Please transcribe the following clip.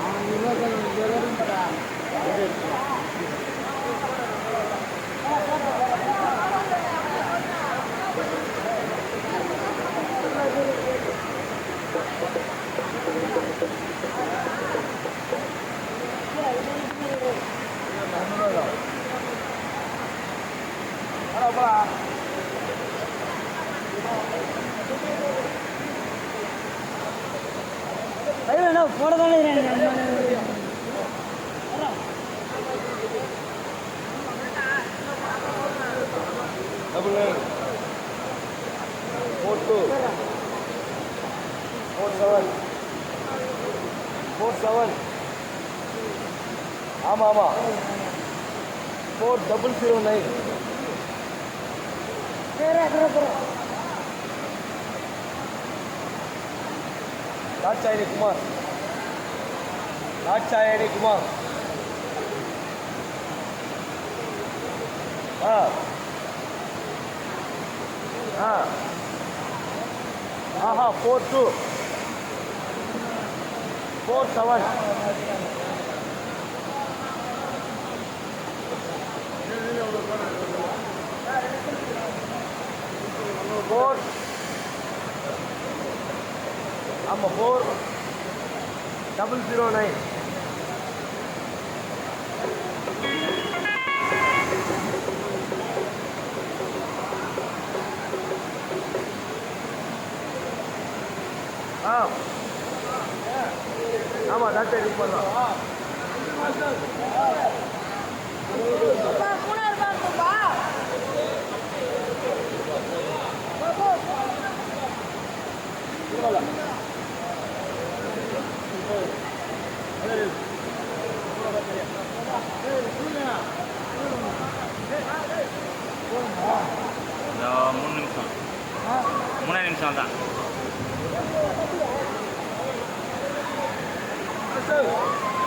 அவன் இருபத்தி ரெண்டு பேரும் போட தானே double nine four two four seven four seven ஆமாம் ஆமாம் four double zero nine Dakshayani Kumar. Dakshayani Kumar. ஆ. ஆ. ஆஹா four two four seven four ஆமாம் ஃபோர் டபுள் ஜீரோ நைன் ஆ. ஆமாம் டாக்டர் இது பண்ணலாம் இந்த மூணு நிமிஷம் மூணு நிமிஷம் தான் சார்